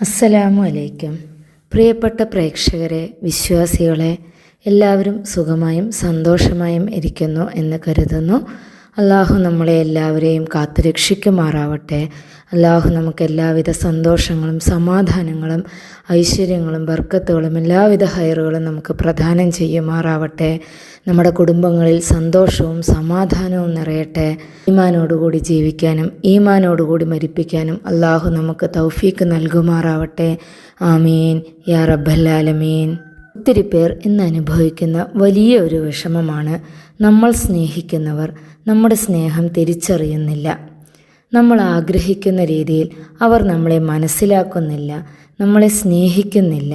അസ്സലാമു അലൈക്കും പ്രിയപ്പെട്ട പ്രേക്ഷകരെ വിശ്വാസികളെ എല്ലാവരും സുഖമായും സന്തോഷമായും ഇരിക്കുന്നു എന്ന് കരുതുന്നു. അള്ളാഹു നമ്മളെ എല്ലാവരെയും കാത്തു രക്ഷിക്കുമാറാവട്ടെ. അള്ളാഹു നമുക്ക് എല്ലാവിധ സന്തോഷങ്ങളും സമാധാനങ്ങളും ഐശ്വര്യങ്ങളും ബർക്കത്തുകളും എല്ലാവിധ ഹയറുകളും നമുക്ക് പ്രദാനം ചെയ്യുമാറാവട്ടെ. നമ്മുടെ കുടുംബങ്ങളിൽ സന്തോഷവും സമാധാനവും നിറയട്ടെ. ഈമാനോടുകൂടി ജീവിക്കാനും ഈമാനോടുകൂടി മരിപ്പിക്കാനും അള്ളാഹു നമുക്ക് തൗഫീക്ക് നൽകുമാറാവട്ടെ. ആമീൻ. യാ റബ്ബല്ലാലമീൻ. ഒത്തിരി പേർ ഇന്ന് അനുഭവിക്കുന്ന വലിയ ഒരു വിഷമമാണ് നമ്മൾ സ്നേഹിക്കുന്നവർ. നമ്മുടെ സ്നേഹം തിരിച്ചറിയുന്നില്ല. നമ്മൾ ആഗ്രഹിക്കുന്ന രീതിയിൽ അവർ നമ്മളെ മനസ്സിലാക്കുന്നില്ല നമ്മളെ സ്നേഹിക്കുന്നില്ല.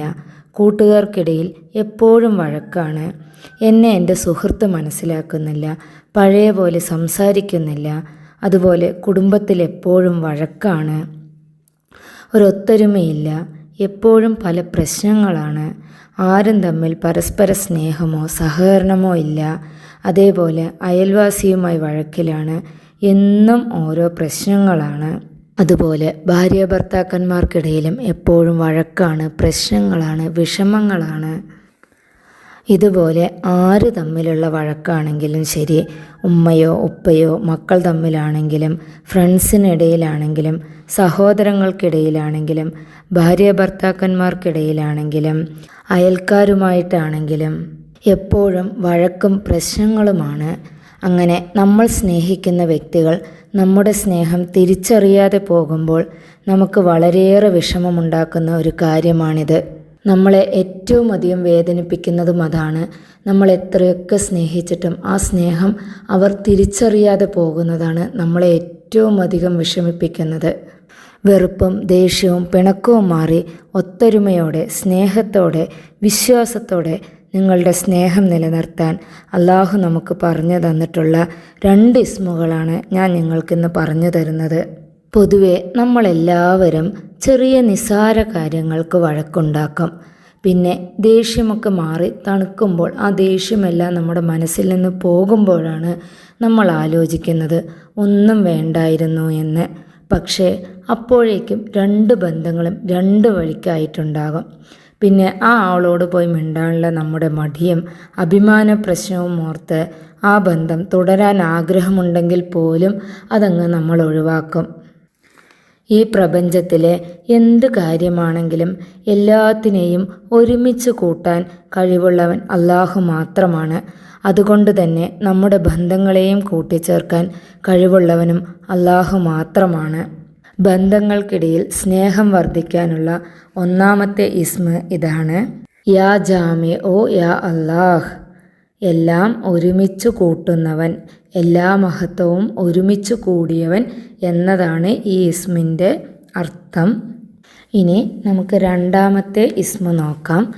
കൂട്ടുകാർക്കിടയിൽ എപ്പോഴും വഴക്കാണ് എന്നെ എന്റെ സുഹൃത്ത് മനസ്സിലാക്കുന്നില്ല പഴയ പോലെ സംസാരിക്കുന്നില്ല അതുപോലെ കുടുംബത്തിൽ എപ്പോഴും വഴക്കാണ്. ഒരൊത്തൊരുമയില്ല എപ്പോഴും പല പ്രശ്നങ്ങളാണ്. ആരും തമ്മിൽ പരസ്പര സ്നേഹമോ സഹകരണമോ ഇല്ല. അതേപോലെ അയൽവാസിയുമായി വഴക്കിലാണ് എന്നും ഓരോ പ്രശ്നങ്ങളാണ്. അതുപോലെ ഭാര്യ ഭർത്താക്കന്മാർക്കിടയിലും എപ്പോഴും വഴക്കാണ് പ്രശ്നങ്ങളാണ് വിഷമങ്ങളാണ്. ഇതുപോലെ ആര് തമ്മിലുള്ള വഴക്കാണെങ്കിലും ശരി ഉമ്മയോ ഉപ്പയോ മക്കൾ തമ്മിലാണെങ്കിലും ഫ്രണ്ട്സിനിടയിലാണെങ്കിലും സഹോദരങ്ങൾക്കിടയിലാണെങ്കിലും ഭാര്യ ഭർത്താക്കന്മാർക്കിടയിലാണെങ്കിലും അയൽക്കാരുമായിട്ടാണെങ്കിലും എപ്പോഴും വഴക്കും പ്രശ്നങ്ങളുമാണ്. അങ്ങനെ നമ്മൾ സ്നേഹിക്കുന്ന വ്യക്തികൾ നമ്മുടെ സ്നേഹം തിരിച്ചറിയാതെ പോകുമ്പോൾ നമുക്ക് വളരെയേറെ വിഷമമുണ്ടാക്കുന്ന ഒരു കാര്യമാണിത്. നമ്മളെ ഏറ്റവും അധികം വേദനിപ്പിക്കുന്നതും അതാണ് നമ്മൾ എത്രയൊക്കെ സ്നേഹിച്ചിട്ടും ആ സ്നേഹം അവർ തിരിച്ചറിയാതെ പോകുന്നതാണ് നമ്മളെ ഏറ്റവും അധികം വിഷമിപ്പിക്കുന്നത്. വെറുപ്പും ദേഷ്യവും പിണക്കവും മാറി ഒത്തൊരുമയോടെ സ്നേഹത്തോടെ വിശ്വാസത്തോടെ നിങ്ങളുടെ സ്നേഹം നിലനിർത്താൻ അള്ളാഹു നമുക്ക് പറഞ്ഞു തന്നിട്ടുള്ള രണ്ട് ഇസ്മുകളാണ് ഞാൻ നിങ്ങൾക്കിന്ന് പറഞ്ഞു തരുന്നത്. പൊതുവെ നമ്മളെല്ലാവരും ചെറിയ നിസാര കാര്യങ്ങൾക്ക് വഴക്കുണ്ടാക്കും. പിന്നെ ദേഷ്യമൊക്കെ മാറി തണുക്കുമ്പോൾ ആ ദേഷ്യമെല്ലാം നമ്മുടെ മനസ്സിൽ നിന്ന് പോകുമ്പോഴാണ് നമ്മൾ ആലോചിക്കുന്നത് ഒന്നും വേണ്ടായിരുന്നു എന്ന്. പക്ഷേ അപ്പോഴേക്കും രണ്ട് ബന്ധങ്ങളും രണ്ട് വഴിക്കായിട്ടുണ്ടാകും. പിന്നെ ആ ആളോട് പോയി മിണ്ടാനുള്ള നമ്മുടെ മടിയും അഭിമാന പ്രശ്നവും ഓർത്ത് ആ ബന്ധം തുടരാൻ ആഗ്രഹമുണ്ടെങ്കിൽ പോലും അതങ്ങ് നമ്മൾ ഒഴിവാക്കും. ഈ പ്രപഞ്ചത്തിലെ എന്ത് കാര്യമാണെങ്കിലും എല്ലാത്തിനെയും ഒരുമിച്ച് കൂട്ടാൻ കഴിവുള്ളവൻ അള്ളാഹു മാത്രമാണ്. അതുകൊണ്ട് തന്നെ നമ്മുടെ ബന്ധങ്ങളെയും കൂട്ടിച്ചേർക്കാൻ കഴിവുള്ളവനും അള്ളാഹു മാത്രമാണ്. ബന്ധങ്ങൾക്കിടയിൽ സ്നേഹം വർദ്ധിക്കാനുള്ള ഒന്നാമത്തെ ഇസ്മ ഇതാണ്. യാ ജാമി ഓ യാ അല്ലാഹ്. എല്ലാം ഒരുമിച്ച് കൂട്ടുന്നവൻ എല്ലാ മഹത്വവും ഒരുമിച്ച് കൂടിയവൻ എന്നതാണ് ഈ ഇസ്മിന്റെ അർത്ഥം. ഇനി നമുക്ക് രണ്ടാമത്തെ ഇസ്മ നോക്കാം.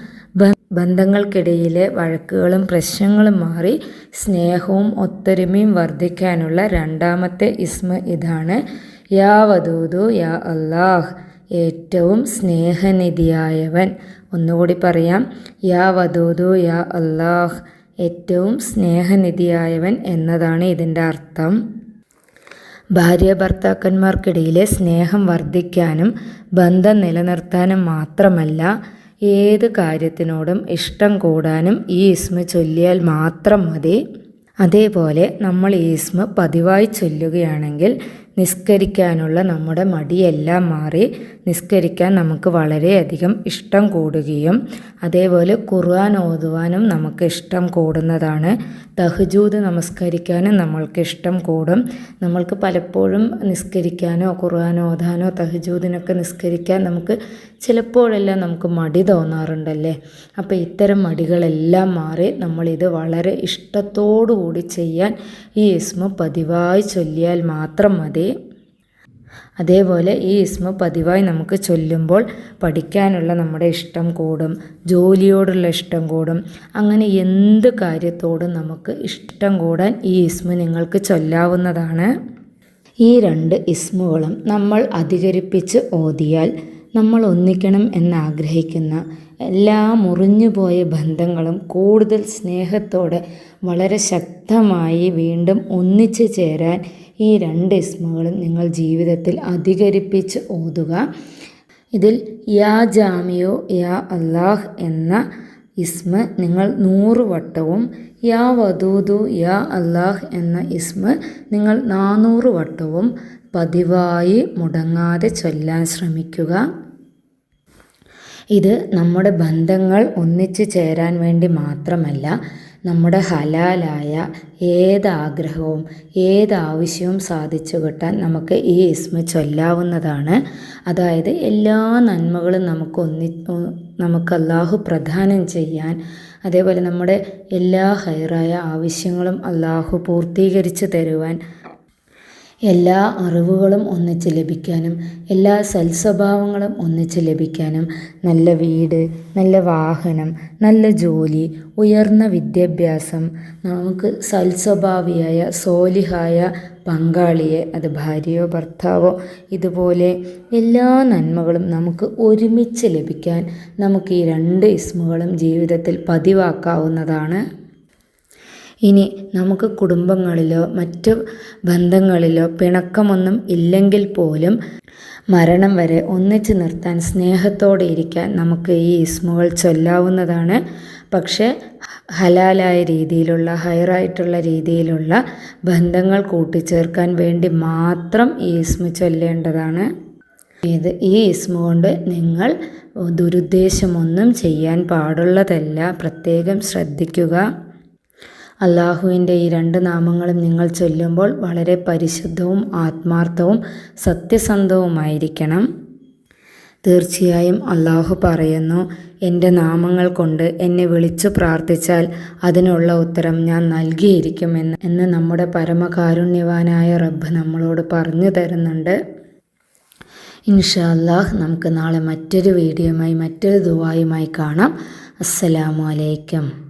ബന്ധങ്ങൾക്കിടയിലെ വഴക്കുകളും പ്രശ്നങ്ങളും മാറി സ്നേഹവും ഒത്തൊരുമയും വർദ്ധിക്കാനുള്ള രണ്ടാമത്തെ ഇസ്മ ഇതാണ്. യാ വദൂദു യാ അല്ലാഹ് ഏറ്റവും സ്നേഹനിധിയായവൻ. ഒന്നുകൂടി പറയാം. യാ വദൂദു യാ അല്ലാഹ് ഏറ്റവും സ്നേഹനിധിയായവൻ എന്നതാണ് ഇതിന്റെ അർത്ഥം. ഭാര്യ ഭർത്താക്കന്മാർക്കിടയിലെ സ്നേഹം വർദ്ധിക്കാനും ബന്ധം നിലനിർത്താനും മാത്രമല്ല ഏത് കാര്യത്തിനോടും ഇഷ്ടം കൂടാനും ഈ ഇസ്മ ചൊല്ലിയാൽ മാത്രം മതി. അതേപോലെ നമ്മൾ ഈ ഇസ്മ പതിവായി ചൊല്ലുകയാണെങ്കിൽ നിസ്കരിക്കാനുള്ള നമ്മുടെ മടിയെല്ലാം മാറി നിസ്കരിക്കാൻ നമുക്ക് വളരെയധികം ഇഷ്ടം കൂടുകയും അതേപോലെ ഖുർആൻ ഓതുവാനും നമുക്ക് ഇഷ്ടം കൂടുന്നതാണ്. തഹജൂദ് നമസ്കരിക്കാനും നമ്മൾക്ക് ഇഷ്ടം കൂടും. നമ്മൾക്ക് പലപ്പോഴും നിസ്കരിക്കാനോ ഖുർആൻ ഓതാനോ തഹജൂദിനൊക്കെ നിസ്കരിക്കാൻ നമുക്ക് ചിലപ്പോഴെല്ലാം നമുക്ക് മടി തോന്നാറുണ്ടല്ലേ? അപ്പോൾ ഇത്തരം മടികളെല്ലാം മാറി നമ്മളിത് വളരെ ഇഷ്ടത്തോടു കൂടി ചെയ്യാൻ ഈ ഇസ്മ പതിവായി ചൊല്ലിയാൽ മാത്രം മതി. അതേപോലെ ഈ ഇസ്മ പതിവായി നമുക്ക് ചൊല്ലുമ്പോൾ പഠിക്കാനുള്ള നമ്മുടെ ഇഷ്ടം കൂടും ജോലിയോടുള്ള ഇഷ്ടം കൂടും. അങ്ങനെ എന്ത് കാര്യത്തോടും നമുക്ക് ഇഷ്ടം കൂടാൻ ഈ ഇസ്മ നിങ്ങൾക്ക് ചൊല്ലാവുന്നതാണ്. ഈ രണ്ട് ഇസ്മുകളും നമ്മൾ അധികരിപ്പിച്ച് ഓതിയാൽ നമ്മൾ ഒന്നിക്കണം എന്നാഗ്രഹിക്കുന്ന എല്ലാ മുറിഞ്ഞുപോയ ബന്ധങ്ങളും കൂടുതൽ സ്നേഹത്തോടെ വളരെ ശക്തമായി വീണ്ടും ഒന്നിച്ചു ചേരാൻ ഈ രണ്ട് ഇസ്മുകളും നിങ്ങൾ ജീവിതത്തിൽ അധികരിപ്പിച്ച് ഓതുക. ഇതിൽ യാ ജാമിയോ യാ അല്ലാഹ് എന്ന ഇസ്മ നിങ്ങൾ നൂറ് വട്ടവും യാ വദൂദു യാ അല്ലാഹ് എന്ന ഇസ്മ നിങ്ങൾ നാനൂറ് വട്ടവും പതിവായി മുടങ്ങാതെ ചൊല്ലാൻ ശ്രമിക്കുക. ഇത് നമ്മുടെ ബന്ധങ്ങൾ ഒന്നിച്ചു ചേരാൻ വേണ്ടി മാത്രമല്ല നമ്മുടെ ഹലാലായ ഏത് ഏതാഗ്രഹവും ഏതാവശ്യവും സാധിച്ചു കിട്ടാൻ നമുക്ക് ഈ ഇസ്മ ചൊല്ലാവുന്നതാണ്. അതായത് എല്ലാ നന്മകളും നമുക്ക് ഒന്നി നമുക്ക് അള്ളാഹു പ്രദാനം ചെയ്യാൻ അതേപോലെ നമ്മുടെ എല്ലാ ഹൈറായ ആവശ്യങ്ങളും അള്ളാഹു പൂർത്തീകരിച്ച് തരുവാൻ എല്ലാ അറിവുകളും ഒന്നിച്ച് ലഭിക്കാനും എല്ലാ സൽസ്വഭാവങ്ങളും ഒന്നിച്ച് ലഭിക്കാനും നല്ല വീട് നല്ല വാഹനം നല്ല ജോലി ഉയർന്ന വിദ്യാഭ്യാസം നമുക്ക് സൽസ്വഭാവിയായ സോലിഹായ പങ്കാളിയെ അത് ഭാര്യയോ ഭർത്താവോ ഇതുപോലെ എല്ലാ നന്മകളും നമുക്ക് ഒരുമിച്ച് ലഭിക്കാൻ നമുക്ക് ഈ രണ്ട് ഇസ്മുകളും ജീവിതത്തിൽ പതിവാക്കാവുന്നതാണ്. ഇനി നമുക്ക് കുടുംബങ്ങളിലോ മറ്റു ബന്ധങ്ങളിലോ പിണക്കമൊന്നും ഇല്ലെങ്കിൽ പോലും മരണം വരെ ഒന്നിച്ചു നിർത്താൻ സ്നേഹത്തോടെ ഇരിക്കാൻ നമുക്ക് ഈ ഇസ്മുകൾ ചൊല്ലാവുന്നതാണ്. പക്ഷേ ഹലാലായ രീതിയിലുള്ള ഹയറായിട്ടുള്ള രീതിയിലുള്ള ബന്ധങ്ങൾ കൂട്ടിച്ചേർക്കാൻ വേണ്ടി മാത്രം ഈ ഇസ്മു ചൊല്ലേണ്ടതാണ്. ഇത് ഈ ഇസ്മ കൊണ്ട് നിങ്ങൾ ദുരുദ്ദേശമൊന്നും ചെയ്യാൻ പാടുള്ളതല്ല. പ്രത്യേകം ശ്രദ്ധിക്കുക. അള്ളാഹുവിന്റെ ഈ രണ്ട് നാമങ്ങളും നിങ്ങൾ ചൊല്ലുമ്പോൾ വളരെ പരിശുദ്ധവും ആത്മാർത്ഥവും സത്യസന്ധവുമായിരിക്കണം. തീർച്ചയായും അള്ളാഹു പറയുന്നു എന്റെ നാമങ്ങൾ കൊണ്ട് എന്നെ വിളിച്ചു പ്രാർത്ഥിച്ചാൽ അതിനുള്ള ഉത്തരം ഞാൻ നൽകിയിരിക്കുമെന്ന് എന്ന് നമ്മുടെ പരമകാരുണ്യവാനായ റബ്ബ് നമ്മളോട് പറഞ്ഞു തരുന്നുണ്ട്. ഇൻഷാല്ലാഹ് നമുക്ക് നാളെ മറ്റൊരു വീഡിയോയുമായി മറ്റൊരു ദുവായുമായി കാണാം. അസ്സലാമു അലൈക്കും.